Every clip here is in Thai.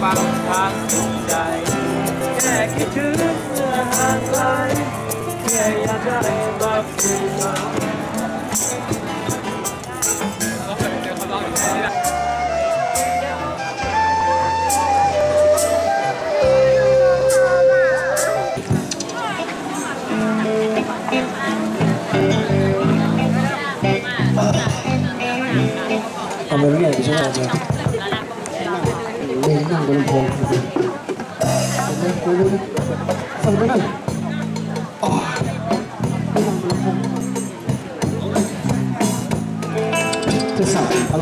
bằng tháng dài kẻ khi thứ hàng lại kẻ nhà dài bắp Hãy subscribe cho kênh Ghiền Mì Gõ Để không bỏ lỡ những video hấp dẫn โพงฟังไปนั่นอ๋อจะสั่งอ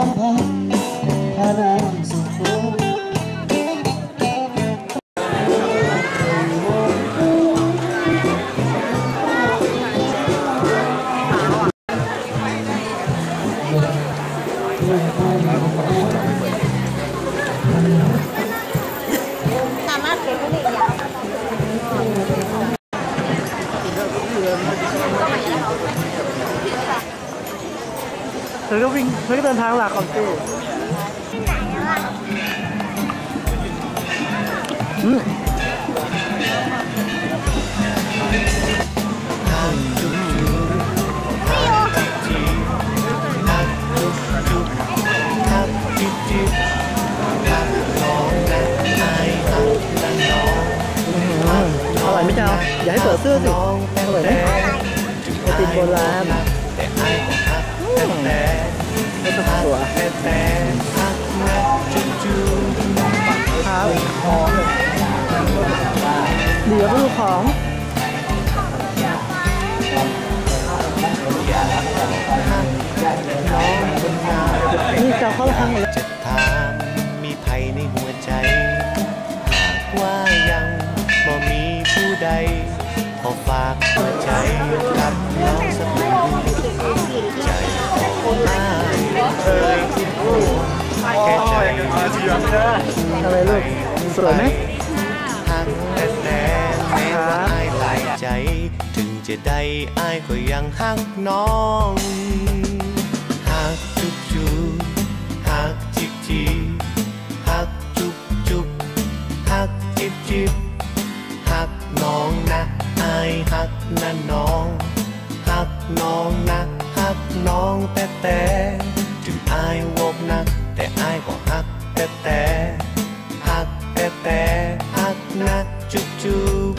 ลมพัดพาน้ำสู่ฟ้าสามารถเก็บไว้ได้ยาว เธอก็วิ่งเธอก็เดินทางหลักของกูอร่อยไหมเจ้าอย่าให้เปิดเสื้อสิอร่อยไหมไอติมโบราณ นี่จะเข้าทางหมดแล้วจะถามมีภัยในหัวใจหากว่ายังบ่มีผู้ใด ขอฝากหัวใจกับน้องสักหนึ่งใจของอายเอ่ยที่พูดแค่ใจอะไรลูกสวยไหมหักแต่แต่แม้ว่าอายหลายใจ ถึงจะได้อายก็ยังหักน้องหั น้องแต่แต่ถึงอายวกนัก แต่อายก็หักแต่แต่หักแต่แต่หักนะจุบจุบ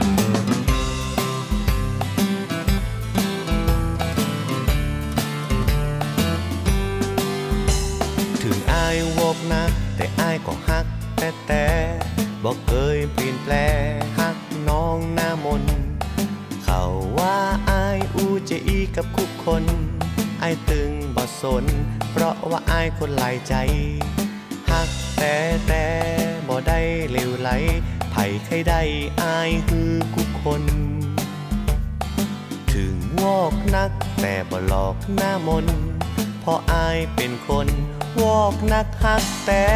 ถึงอายวกนะแต่อายก็ฮักแต่แต่บอกเคยเปลี่ยนแปลฮักน้องหน้ามน เขาว่าอายอูจะอีกับคุกคนายตึงบ่สน เพราะว่าอายคนหลายใจฮักแต่แต่บ่ได้เลวไหล ไผใครได้อายคือคุคน ถึงวอกนักแต่บ่หลอกหน้ามน เพราะอายเป็นคนวอกนักฮักแต่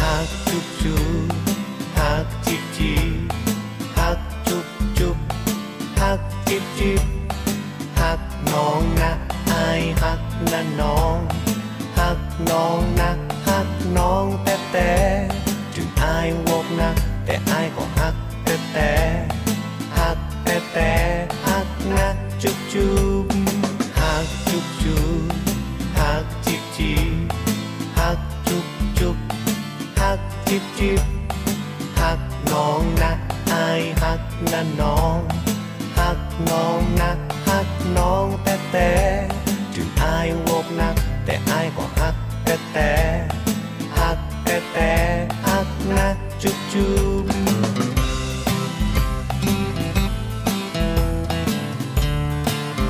ฮักจุบจุบฮักจิบจิบฮักจุบจุบฮักจิบจิบักน้องนะอายหักนะน้องหักน้องนะหักน้องแต่แต่ถึงอายวกนะแต่อายก็หักแต่แต่หักแต่แต่หักนะจุ๊บจุ๊บหักจุ๊บจุ๊บหักจิบจีหักจุ๊บจุ๊บหักจิบจิบหักน้องนะอายหักนะน้องหักน้องนะ น้องแต่แต่ถึงอายวกนัก แต่อายก็ฮักแต่แต่